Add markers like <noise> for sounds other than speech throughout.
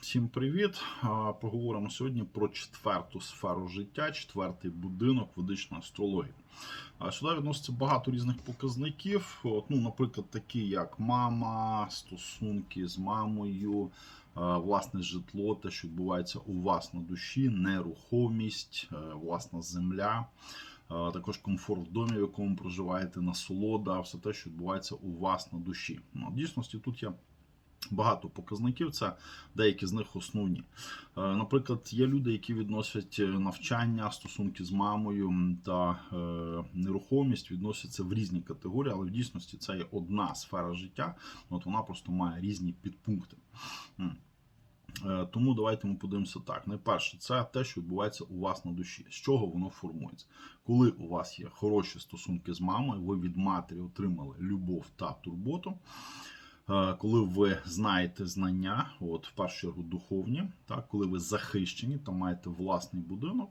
Всім привіт! Поговоримо сьогодні про четверту сферу життя, четвертий будинок ведичної астрології. Сюди відноситься багато різних показників. Ну, наприклад, такі як мама, стосунки з мамою, власне житло, те, що відбувається у вас на душі, нерухомість, е, власна земля. Також комфорт в домі, в якому проживаєте, насолода, все те, що відбувається у вас на душі. Ну, в дійсності тут є багато показників, це деякі з них основні. Е, Наприклад, є люди, які відносять е, навчання, стосунки з мамою та е, нерухомість відносяться в різні категорії, але в дійсності це є одна сфера життя. От вона просто має різні підпункти. Тому давайте ми подивимося так. Найперше, це те, що відбувається у вас на душі. З чого воно формується? Коли у вас є хороші стосунки з мамою, ви від матері отримали любов та турботу. Е, Коли ви знаєте знання, от в першу чергу духовні, так, коли ви захищені та маєте власний будинок,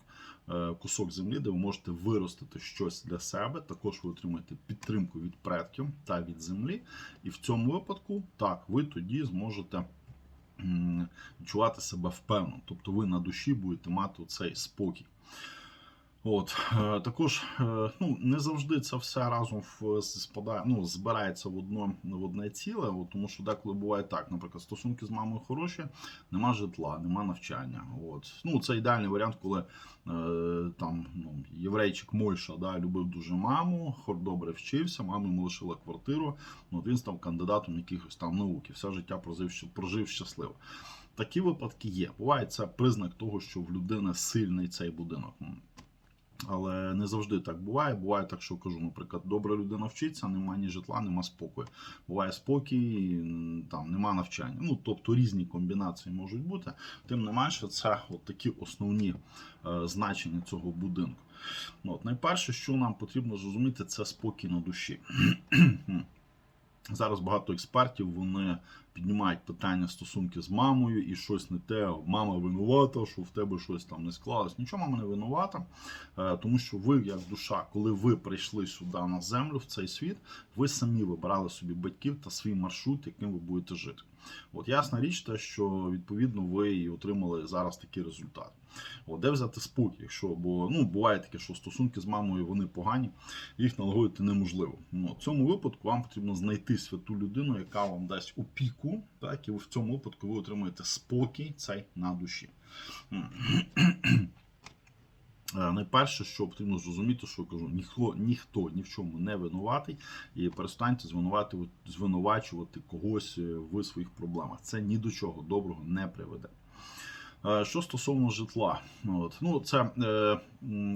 е, кусок землі, де ви можете виростити щось для себе, також ви отримаєте підтримку від предків та від землі. І в цьому випадку, так, ви тоді зможете відчувати себе впевнено. Тобто ви на душі будете мати цей спокій. От е, також е, ну не завжди це все разом в спадає, ну, збирається в одно в одне ціле, от, тому що деколи буває так. Наприклад, стосунки з мамою хороші, нема житла, нема навчання. От ну це ідеальний варіант, коли е, там ну, єврейчик Мойша да, любив дуже маму, хор добре вчився, мама йому лишила квартиру. Ну, от він став кандидатом якихось там наук і все життя прожив, прожив щасливо. Такі випадки є. Буває це признак того, що в людини сильний цей будинок. Але не завжди так буває. Буває так, що кажу, наприклад, добра людина вчиться, нема ні житла, нема спокою. Буває спокій, там нема навчання. Ну тобто різні комбінації можуть бути. Тим не менше, це от такі основні е, значення цього будинку. Ну, от, найперше, що нам потрібно зрозуміти, це спокій на душі. <clears throat> Зараз багато експертів вони піднімають питання стосунки з мамою і щось не те. Мама винувата, що в тебе щось там не склалось. Нічого мама не винувата, е, тому що ви, як душа, коли ви прийшли сюди на землю, в цей світ, ви самі вибирали собі батьків та свій маршрут, яким ви будете жити. От ясна річ, те, що відповідно ви і отримали зараз такий результат. От, де взяти спокій, якщо бо ну буває таке, що стосунки з мамою вони погані, їх налагодити неможливо. Ну, в цьому випадку вам потрібно знайти святу людину, яка вам дасть опіку, так і в цьому випадку ви отримаєте спокій цей на душі. Е, Найперше, що потрібно зрозуміти, що я кажу, ніхто ніхто ні в чому не винуватий, і перестаньте звинувачувати, звинувачувати когось е, в своїх проблемах. Це ні до чого доброго не приведе. Е, Що стосовно житла, от ну це е,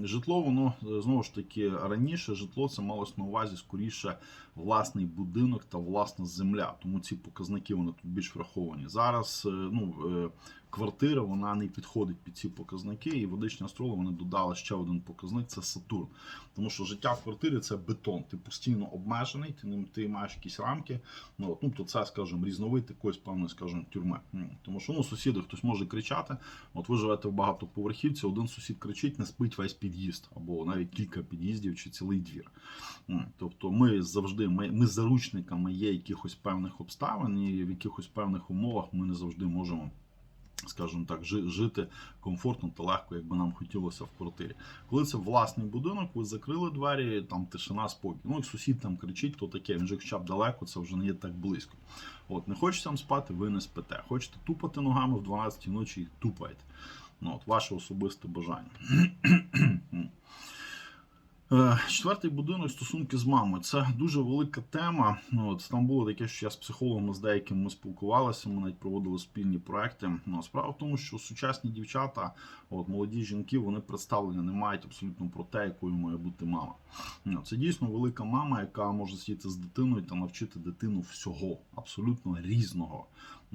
житло, воно знову ж таки раніше житло це малось на увазі скоріше власний будинок та власна земля. Тому ці показники вони тут більш враховані. Зараз е, ну, е, квартира вона не підходить під ці показники, і водичні астрологи вони додали ще один показник це Сатурн. Тому що життя в квартирі це бетон. Ти постійно обмежений, ти ти маєш якісь рамки. Ну от, ну то це, скажімо, різновид якоїсь певної, скажімо, тюрми. Тому що ну сусіди хтось може кричати. От ви живете в багатоповерхівці, один сусід кричить, не спить весь під'їзд, або навіть кілька під'їздів чи цілий двір. Тобто, ми завжди ми, ми заручниками є якихось певних обставин, і в якихось певних умовах ми не завжди можемо. Скажімо так, жити комфортно та легко, як би нам хотілося в квартирі. Коли це власний будинок, ви закрили двері, там тишина, спокій. Ну, як сусід там кричить, то таке, він же хоча б далеко, це вже не є так близько. От, не хочете там спати, ви не спите. Хочете тупати ногами в 12 ночі, тупайте. Ну, от, ваше особисте бажання. Е, Четвертий будинок стосунки з мамою. Це дуже велика тема. Ну, От там було таке, що я з психологами з деякими ми спілкувалися. Ми навіть проводили спільні проекти. Ну справа в тому, що сучасні дівчата, от молоді жінки, вони представлення не мають абсолютно про те, якою має бути мама. Ну, Це дійсно велика мама, яка може сидіти з дитиною та навчити дитину всього, абсолютно різного.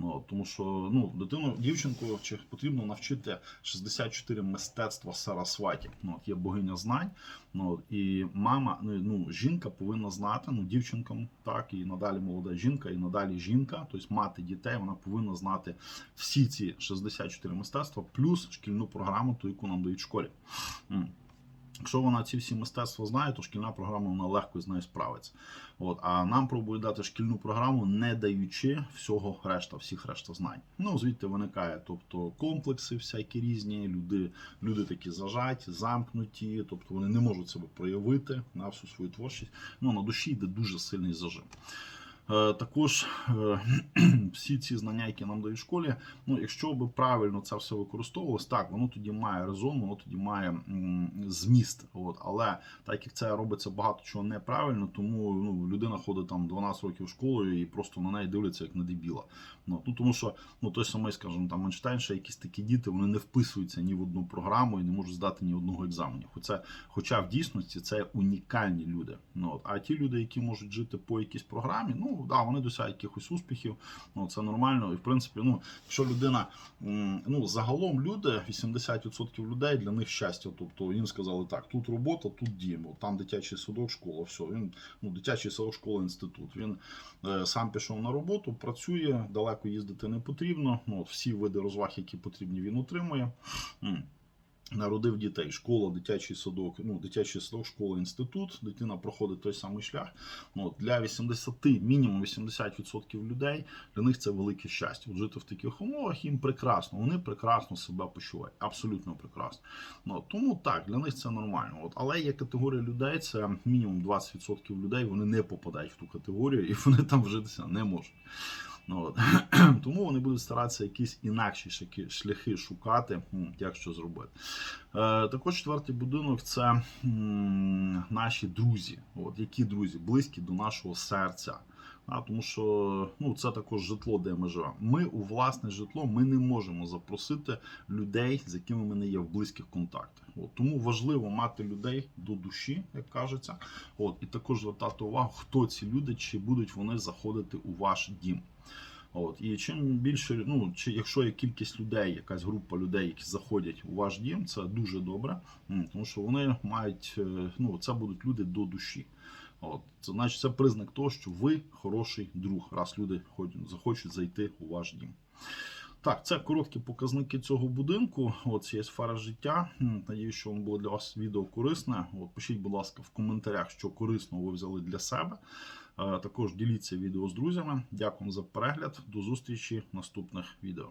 Ну, тому що ну, дитину, дівчинку чи потрібно навчити 64 мистецтва Сарасваті. Ну, є богиня знань. Ну, і мама, ну, ну, жінка повинна знати, ну, дівчинкам, так, і надалі молода жінка, і надалі жінка, тобто мати дітей, вона повинна знати всі ці 64 мистецтва, плюс шкільну програму, ту, яку нам дають в школі. Якщо вона ці всі мистецтва знає, то шкільна програма вона легко з нею справиться. От, а нам пробують дати шкільну програму, не даючи всього решта, всіх решта знань. Ну звідти виникає, тобто комплекси всякі різні, люди, люди такі зажаті, замкнуті, тобто вони не можуть себе проявити на всю свою творчість. Ну на душі йде дуже сильний зажим. Е, Також е, <clears throat> всі ці знання, які нам дають школі, ну якщо би правильно це все використовувалось, так воно тоді має резон, воно тоді має зміст. От але так як це робиться багато чого неправильно, тому ну людина ходить там 12 років в школу і просто на неї дивляться як на дебіла. Ну, ну тому що ну той самий, скажімо, там Einstein, якісь такі діти, вони не вписуються ні в одну програму і не можуть здати ні одного екзамену. Хоча, хоча в дійсності це унікальні люди. Ну от а ті люди, які можуть жити по якійсь програмі, ну да, вони досягають якихось успіхів. Ну це нормально. І в принципі, ну якщо людина ну загалом люди, 80% людей для них щастя. Тобто їм сказали так, тут робота, тут дім, там дитячий садок, школа, все. Він ну дитячий садок, школа, інститут. Він е, сам пішов на роботу, працює, далеко їздити не потрібно. Ну от всі види розваг, які потрібні, він отримує. Народив дітей, школа, дитячий садок, ну, дитячий садок, школа, інститут. Дитина проходить той самий шлях. Ну, для 80, мінімум 80% людей для них це велике щастя. От жити в таких умовах їм прекрасно. Вони прекрасно себе почувають. Абсолютно прекрасно. Ну, тому так, для них це нормально. От, але є категорія людей, це мінімум 20% людей, вони не попадають в ту категорію і <laughs> вони там вжитися не можуть. Ну, от. <clears throat> Тому вони будуть старатися якісь інакші шляхи, шукати, як що зробити. Е, також четвертий будинок це м, наші друзі. От, які друзі, близькі до нашого серця. А, тому що ну, це також житло, де ми живемо. Ми у власне житло ми не можемо запросити людей, з якими ми не є в близьких контактах. От, тому важливо мати людей до душі, як кажеться. От, і також звертати увагу, хто ці люди, чи будуть вони заходити у ваш дім. От і чим більше, ну чи якщо є кількість людей, якась група людей, які заходять у ваш дім, це дуже добре, тому що вони мають е, ну це будуть люди до душі. От це значить це признак того, що ви хороший друг, раз люди захочуть зайти у ваш дім. Так, це короткі показники цього будинку. От є сфера життя. Надіюсь, що воно було для вас відео корисне. От пишіть, будь ласка, в коментарях, що корисного ви взяли для себе. Е, Також діліться відео з друзями. Дякую за перегляд. До зустрічі в наступних відео.